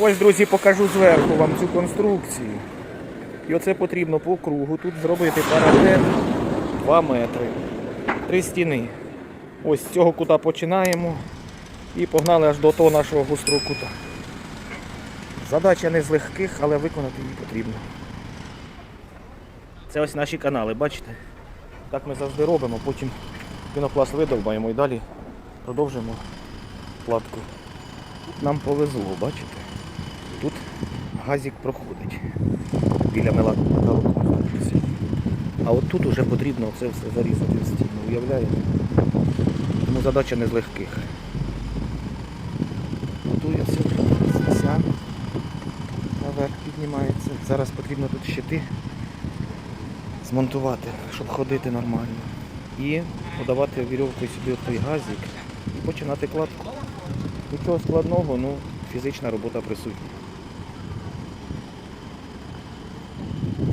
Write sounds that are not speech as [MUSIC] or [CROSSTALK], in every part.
Ось, друзі, покажу зверху вам цю конструкцію. І оце потрібно по кругу тут зробити парапет 2 метри. Три стіни. Ось з цього кута починаємо і погнали аж до того нашого гострого кута. Задача не з легких, але виконати її потрібно. Це ось наші канали, бачите? Так ми завжди робимо, потім пінопласт видовбаємо і далі продовжимо кладку. Нам повезло, бачите? Тут газик проходить біля металоконструкції. А от тут вже потрібно це все зарізати в стіну, уявляєте? Тому задача не з легких. Готується ця наверх піднімається. Зараз потрібно тут щити змонтувати, щоб ходити нормально. І подавати вірьовкою сюди той газик і починати кладку. Нічого складного, ну фізична робота присутня.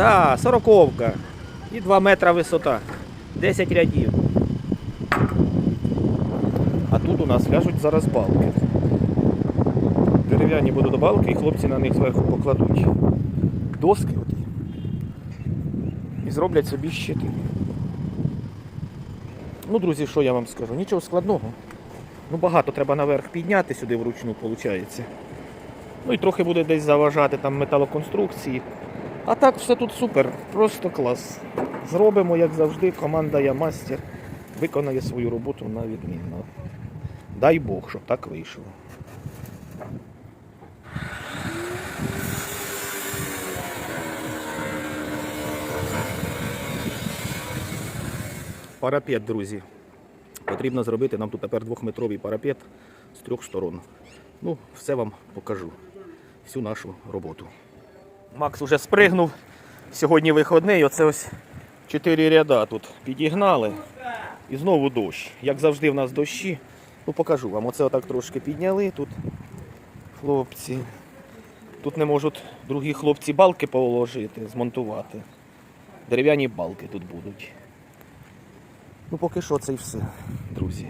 Так, сороковка. І 2 метра висота. 10 рядів. А тут у нас ляжуть зараз балки. Дерев'яні будуть балки і хлопці на них зверху покладуть доски оті. І зроблять собі щити. Ну, друзі, що я вам скажу? Нічого складного. Ну, багато треба наверх підняти сюди вручну, виходить. Ну і трохи буде десь заважати там металоконструкції. А так все тут супер, просто клас. Зробимо, як завжди, команда Я Мастер виконає свою роботу на відмінно. Дай Бог, щоб так вийшло. Парапет, друзі. Потрібно зробити нам тут тепер двохметровий парапет з трьох сторон. Ну, все вам покажу. Всю нашу роботу. Макс уже спригнув. Сьогодні виходний. Оце ось чотири ряда тут підігнали. І знову дощ. Як завжди в нас дощі. Ну покажу вам. Оце отак трошки підняли тут. Хлопці. Тут не можуть другі хлопці балки положити, змонтувати. Дерев'яні балки тут будуть. Ну поки що це і все, друзі.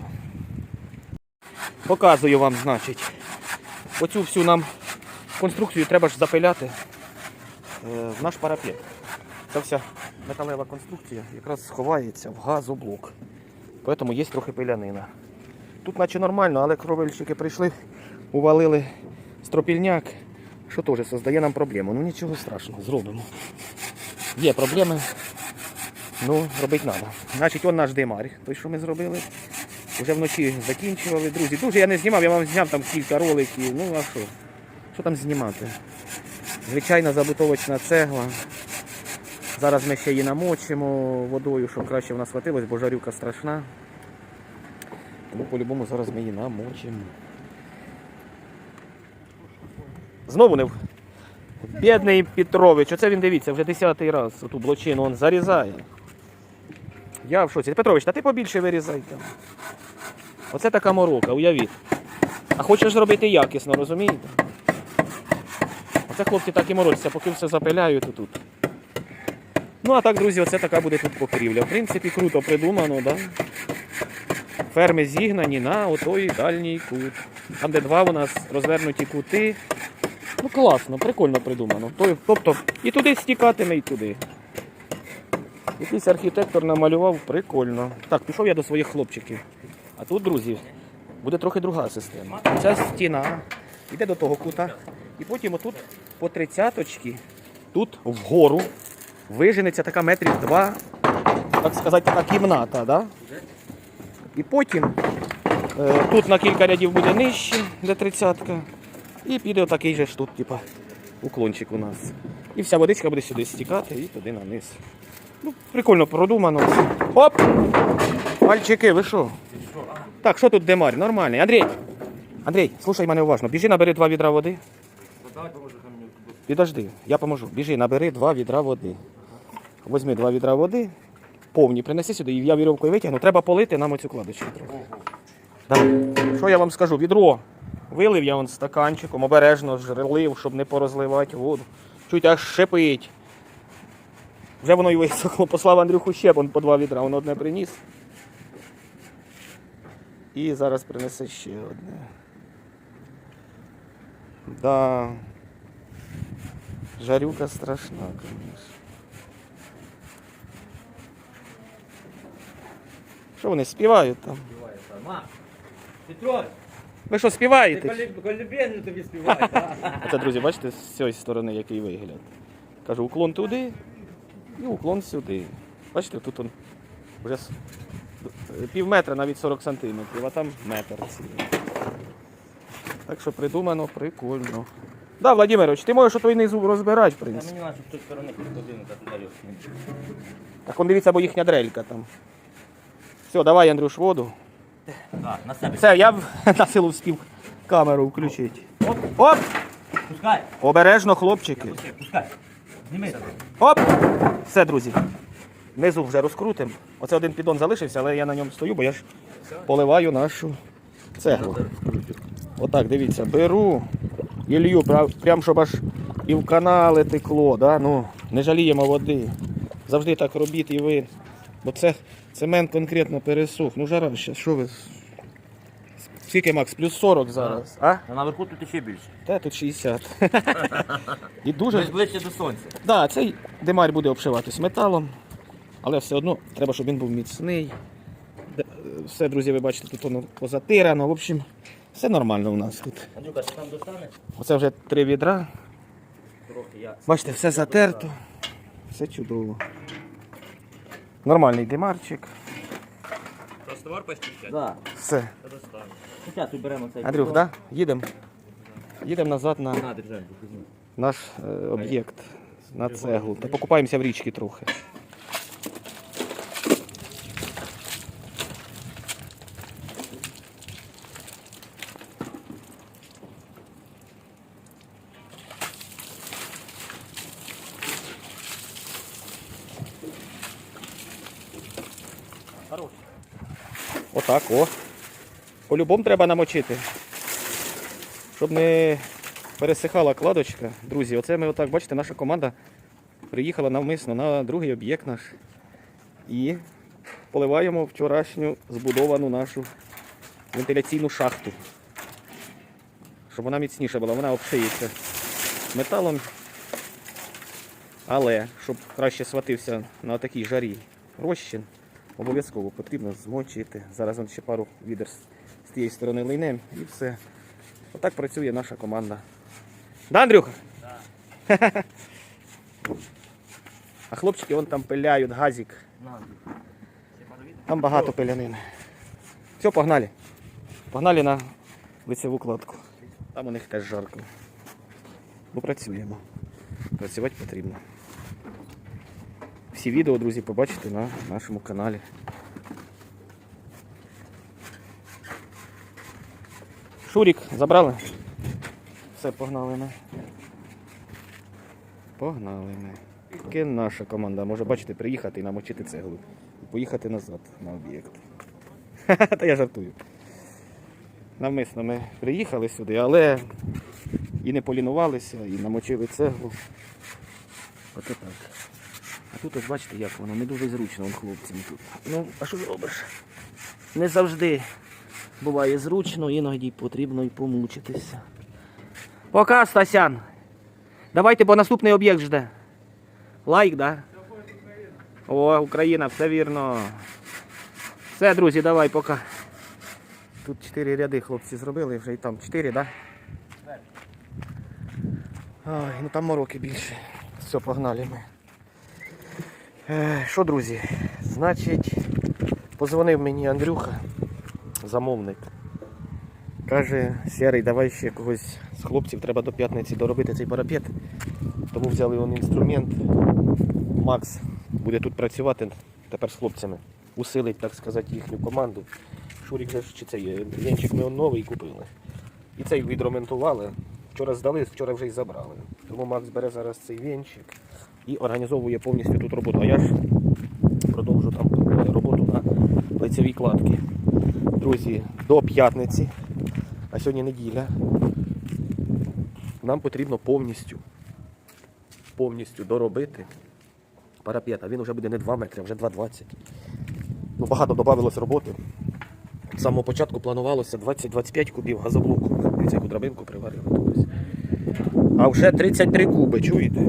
Показую вам, значить. Оцю всю нам конструкцію треба ж запиляти в наш парапет. Ця вся металева конструкція якраз сховається в газоблок. Тому є трохи пилянина. Тут наче нормально, але кровельщики прийшли, увалили стропільняк, що теж создає нам проблему. Ну нічого страшного, зробимо. Є проблеми, ну робити треба. Значить, он наш димар, той, що ми зробили. Уже вночі закінчували. Друзі, дуже я не знімав, я вам зняв там кілька роликів. Ну а що? Що там знімати? Звичайна забутовочна цегла. Зараз ми ще її намочимо водою, щоб краще в нас хватилось, бо жарюка страшна. Тому по-любому зараз ми її намочимо. Знову не в. Бідний Петрович, оце він дивіться, вже десятий раз оту блочину он зарізає. Я в шоці. Петрович, та ти побільше вирізай там. Оце така морока, уявіть. А хочеш зробити якісно, розумієте? Оце хлопці так і морочаться, поки все запиляють отут. Ну а так, друзі, оце така буде тут покрівля. В принципі, круто придумано, да? Ферми зігнані на отой дальній кут. Там, де два у нас розвернуті кути. Ну класно, прикольно придумано. Тобто і туди стікатиме, і туди. Якийсь архітектор намалював прикольно. Так, пішов я до своїх хлопчиків. А тут, друзі, буде трохи друга система. Ця стіна йде до того кута. І потім отут по тридцяточки, тут вгору виженеться така метрів два, так сказати, така кімната. Да? І потім е, тут на кілька рядів буде нижче, де тридцятка. І піде отакий же ж тут, типа, уклончик у нас. І вся водичка буде сюди стікати і туди на низ. Ну, прикольно продумано. Оп! Мальчики, ви що? Так, що тут демарь? Нормальний. Андрій! Андрій, слухай мене уважно. Біжи, набери два відра води. Підожди, я поможу. Біжи, набери два відра води. Возьми два відра води, повні, принеси сюди, і я вірьовкою витягну. Треба полити нам оцю кладочку трохи. Да. Що я вам скажу? Відро. Вилив я вон стаканчиком, обережно жрелив, щоб не порозливати воду. Чуть аж шипить. Вже воно й висохло. Послав Андрюху ще по два відра, воно одне приніс. І зараз принесе ще одне. Да. Жарюка страшна, конечно. Що вони співають там? Петро, Ви що ти співаєте? колюбельно тобі співаєш, а? [LAUGHS] Оце, друзі, бачите, з цієї сторони який вигляд. Кажу, уклон туди і уклон сюди. Бачите, тут он вже с- пів метра, навіть 40 сантиметрів, а там метр цілий. Так що придумано прикольно. Да, Владимирович, ти можеш отой низу розбирати, в принципі. мені наче з тої сторони годину та туди. Так он дивіться, бо їхня дрелька там. Все, давай, Андрюш, воду. Так, на себе. Все, я в- [LAUGHS] на силу вспів камеру включити. Оп, Оп! пускай, Обережно, хлопчики. пускай, пускай. Зніми. Оп! Все, друзі. Внизу вже розкрутимо. Оце один піддон залишився, але я на ньому стою, бо я ж поливаю нашу цеглу. Отак, дивіться, беру і лью, прям, щоб аж і в канали текло. Да? Ну, не жаліємо води. Завжди так робіть і ви. Бо це цемент конкретно пересух. Ну жара що ви? Скільки, Макс? Плюс 40 зараз. А? А наверху тут ще більше. Та тут 60. [LAUGHS] І дуже ж ближче до сонця. Да, цей димарь буде обшиватись металом, але все одно треба, щоб він був міцний. Е, Все, друзі, ви бачите, тут воно позатирано. В общем, все нормально у нас тут. Андрюка, ти там достанеш? Оце вже три відра. Трохи я. Бачите, все затерто. Все чудово. Нормальний димарчик. Товар почищать? Да, Все. Достану. зараз беремо цей. Андрюх, да? Їдемо. Їдемо назад на На, держи, Андрюх, візьми. наш е, об'єкт, на цеглу. Та покупаємося в річці трохи. Хорош. Отак, о. По-любому треба намочити. Щоб не пересихала кладочка. Друзі, оце ми отак, бачите, наша команда приїхала навмисно на другий об'єкт наш. І поливаємо вчорашню збудовану нашу вентиляційну шахту. Щоб вона міцніша була, вона обшиється металом. Але щоб краще сватився на такій жарі розчин, обов'язково потрібно змочити. Зараз ще пару відер з тієї сторони лейнем і все. Отак працює наша команда. Да, Андрюха? А хлопчики вон там пиляють газик. Там багато пилянини. Все, погнали. Погнали на лицеву кладку. Там у них теж жарко. Ну, працюємо. Працювати потрібно. Всі відео, друзі, побачите на нашому каналі. Шурік, забрали? Все, погнали ми. Погнали ми. Тільки наша команда може, бачите, приїхати і намочити цеглу. І поїхати назад на об'єкт. [LAUGHS] Та я жартую. Навмисно ми приїхали сюди, але і не полінувалися, і намочили цеглу. Ото так. Тут ось бачите, як воно не дуже зручно вон хлопцям тут. Ну, а що зробиш? Не завжди буває зручно, іноді потрібно і помучитися. Пока, Стасян. Давайте, бо наступний об'єкт жде. Лайк, да? О, Україна, все вірно. Все, друзі, давай, пока. Тут чотири ряди хлопці зробили, вже і там чотири, да? Ой, ну там мороки більше. Все, погнали ми. Е, Що, друзі? Значить, позвонив мені Андрюха, замовник. Каже, Сірий, давай ще когось з хлопців, треба до п'ятниці доробити цей парапет. Тому взяли он інструмент. Макс буде тут працювати тепер з хлопцями. Усилить, так сказати, їхню команду. Шурік чи цей вінчик ми новий купили. І цей відремонтували. Вчора здали, вчора вже й забрали. Тому Макс бере зараз цей вінчик і організовує повністю тут роботу. А я ж продовжу там роботу на лицевій кладці. Друзі, до п'ятниці, а сьогодні неділя. Нам потрібно повністю, повністю доробити парапет. А він вже буде не 2 метри, а вже 2,20. Ну, багато додавалось роботи. З самого початку планувалося 20-25 кубів газоблоку. Дивіться, яку драбинку приварили. А вже 33 куби, чуєте?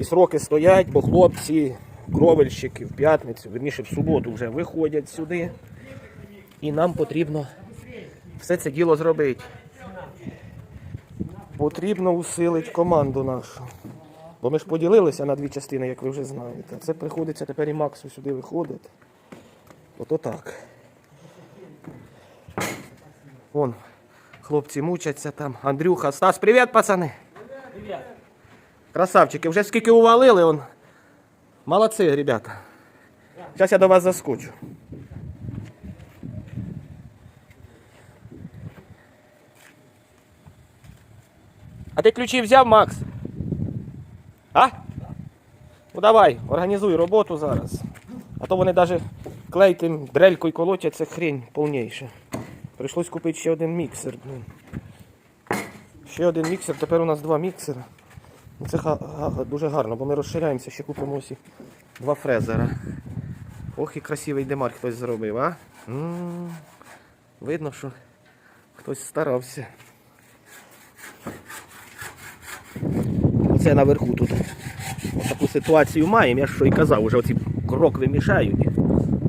І сроки стоять, бо хлопці, кровельщики в п'ятницю, верніше в суботу вже виходять сюди. І нам потрібно все це діло зробити. Потрібно усилити команду нашу. Бо ми ж поділилися на дві частини, як ви вже знаєте. Це приходиться тепер і Максу сюди виходити. Ото так. Вон, хлопці мучаться там. Андрюха, Стас, привіт, пацани. Привіт. Красавчики, вже скільки увалили, он. Молодці, ребята. Зараз я до вас заскочу. А ти ключі взяв, Макс? А? Ну давай, організуй роботу зараз. А то вони навіть клей тим дрелькою колотять, це хрень повніша. Прийшлось купити ще один міксер. Ще один міксер, тепер у нас два міксера. Ну, Це дуже гарно, бо ми розширяємося, ще купимо ось два фрезера. Ох і красивий демар хтось зробив, а? Видно, що хтось старався. Оце наверху тут. Ось таку ситуацію маємо, я ж що і казав, вже оці крокви мішають.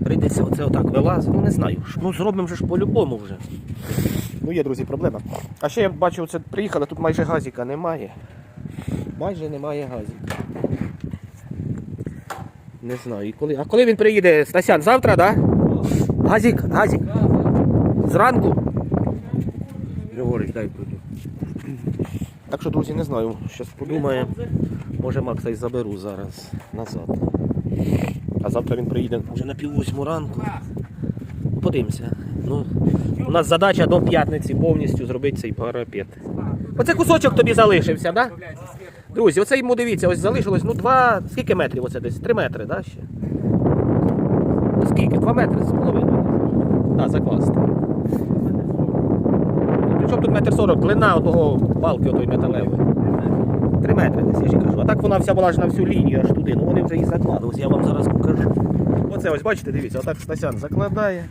Прийдеться оце отак вилазити. Ну не знаю. Ну зробимо ж по-любому вже. Ну є, друзі, проблема. А ще я бачу, це приїхали, тут майже газіка немає. Майже немає газіка. Не знаю. Коли... А коли він приїде, Стасян, завтра, так? Да? Газік, газік. Зранку. Григорич, дай прийду. Так що, друзі, не знаю. Щас подумаємо. Може Макса й заберу зараз назад. А завтра він приїде вже на пів восьму ранку. Подивимося. Ну, у нас задача до п'ятниці повністю зробити цей парапет. Оце кусочок тобі залишився, так? Да? Друзі, оце йому дивіться, ось залишилось, ну два. Скільки метрів оце десь? Три метри, да, ще? Ну, Скільки? Два метри з половиною. Так, закласти. Причому тут метр сорок, длина отого балки отої металевої. Три метри десь, я ж кажу. А так вона вся була ж на всю лінію аж туди. Ну вони вже і закладали. Ось я вам зараз покажу. Оце ось бачите, дивіться, отак Стасян закладає.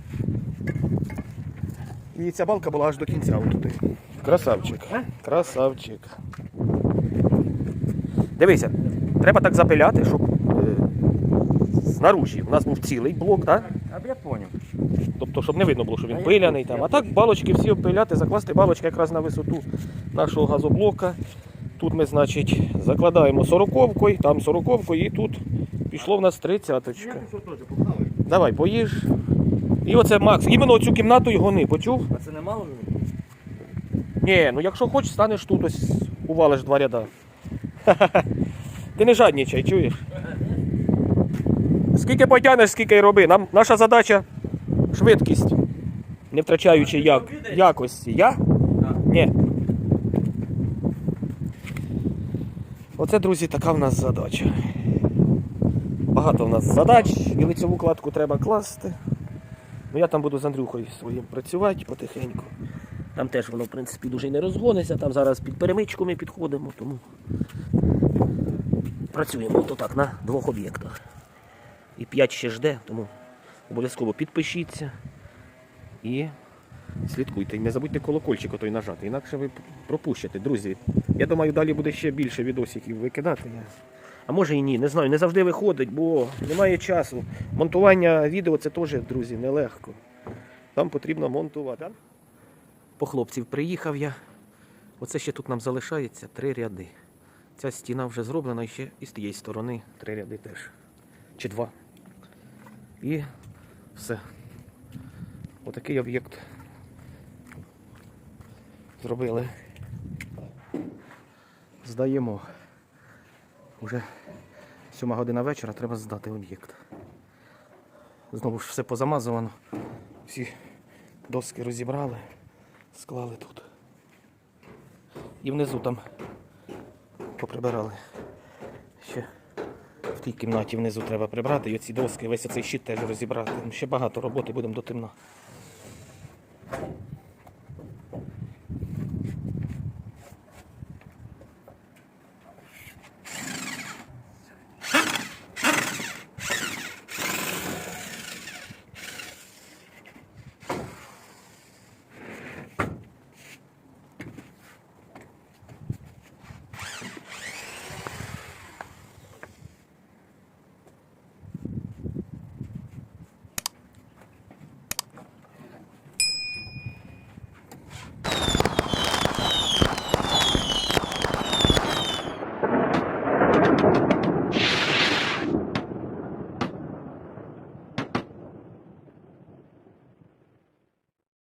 І ця балка була аж до кінця отуди. Красавчик. Красавчик. Дивися, треба так запиляти, щоб е, знаружі. У нас був цілий блок, так? А я поняв. Тобто, щоб не видно було, що він пиляний там. А так балочки всі обпиляти, закласти балочки якраз на висоту нашого газоблока. Тут ми, значить, закладаємо сороковкою, там сороковкою, і тут пішло в нас тридцяточка. Давай, поїж. І оце Макс. Іменно цю кімнату й гони, почув? А це не мало? Ні, ну якщо хочеш, станеш тут ось увалиш два ряда. Ти не жаднічай, чуєш? Скільки потягнеш, скільки й роби. Нам наша задача швидкість, не втрачаючи як, якості. Я? Ні. Оце, друзі, така в нас задача. Багато в нас задач, і лицеву кладку треба класти. Ну я там буду з Андрюхою своїм працювати потихеньку. Там теж воно, в принципі, дуже й не розгониться. Там зараз під перемичку ми підходимо, тому працюємо то так на двох об'єктах. І 5 ще жде, тому обов'язково підпишіться і слідкуйте. Не забудьте колокольчик отой нажати, інакше ви пропущите. Друзі, я думаю, далі буде ще більше відосиків викидати. А може і ні, не знаю, не завжди виходить, бо немає часу. Монтування відео це теж, друзі, нелегко. Там потрібно монтувати. По хлопців приїхав я. Оце ще тут нам залишається три ряди. Ця стіна вже зроблена і ще і з тієї сторони три ряди теж. Чи два. І все. Отакий об'єкт зробили. Здаємо. Уже сьома година вечора треба здати об'єкт. Знову ж все позамазувано. Всі доски розібрали, склали тут. І внизу там поприбирали. Ще в тій кімнаті внизу треба прибрати і оці доски, весь цей щит теж розібрати. Ще багато роботи будемо до темна.